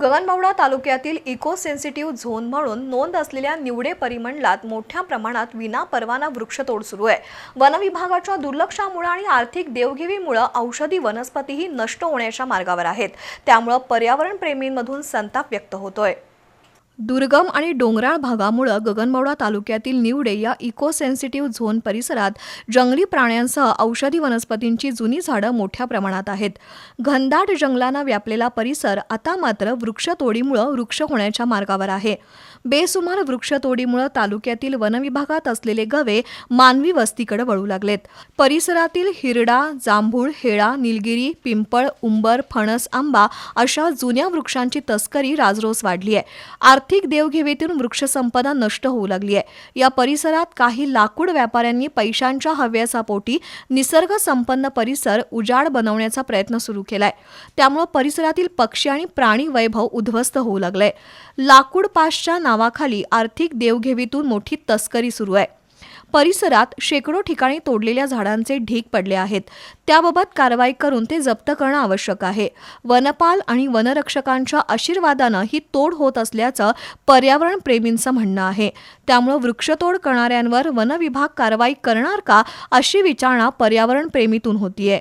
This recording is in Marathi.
गगनबावडा तालुक्यातील इको सेन्सिटिव्ह झोन म्हणून नोंद असलेल्या निवडे परिमंडलात मोठ्या प्रमाणात विना परवाना वृक्षतोड सुरू आहे. वनविभागाच्या दुर्लक्षामुळे आणि आर्थिक देवघेवीमुळे औषधी वनस्पतीही नष्ट होण्याच्या मार्गावर आहेत. त्यामुळं पर्यावरण प्रेमींमधून संताप व्यक्त होतोय. दुर्गम आणि डोंगराळ भागामुळं गगनबावडा तालुक्यातील निवडे या इको सेन्सिटिव्ह झोन परिसरात जंगली प्राण्यांसह औषधी वनस्पतींची जुनी झाडं मोठ्या प्रमाणात आहेत. घनदाट जंगलानं व्यापलेला परिसर आता मात्र वृक्षतोडीमुळं वृक्ष होण्याच्या मार्गावर आहे. बेसुमार वृक्षतोडीमुळं तालुक्यातील वनविभागात असलेले गवे मानवी वस्तीकडे वळू लागलेत. परिसरातील हिरडा जांभूळ हेळा निलगिरी पिंपळ उंबर फणस आंबा अशा जुन्या वृक्षांची तस्करी राजरोस वाढली आहे आर्थिक देवघेवीतून वृक्षसंपदा नष्ट होऊ लागली आहे. या परिसरात काही लाकूड व्यापाऱ्यांनी पैशांच्या हव्यासापोटी निसर्ग संपन्न परिसर उजाड बनवण्याचा प्रयत्न सुरू केलाय. त्यामुळे परिसरातील पक्षी आणि प्राणी वैभव उद्ध्वस्त होऊ लागलंय. लाकूड पासच्या नावाखाली आर्थिक देवघेवीतून मोठी तस्करी सुरू आहे. परिसरात शेकडो ठिकाणी तोडलेल्या झाडांचे ढीक पडले आहेत. त्याबाबत कारवाई करून ते जप्त करणं आवश्यक आहे. वनपाल आणि वनरक्षकांच्या आशीर्वादानं ही तोड होत असल्याचं पर्यावरण प्रेमींचं म्हणणं आहे. त्यामुळं वृक्षतोड करणाऱ्यांवर वनविभाग कारवाई करणार का अशी विचारणा पर्यावरण प्रेमीतून होतीये.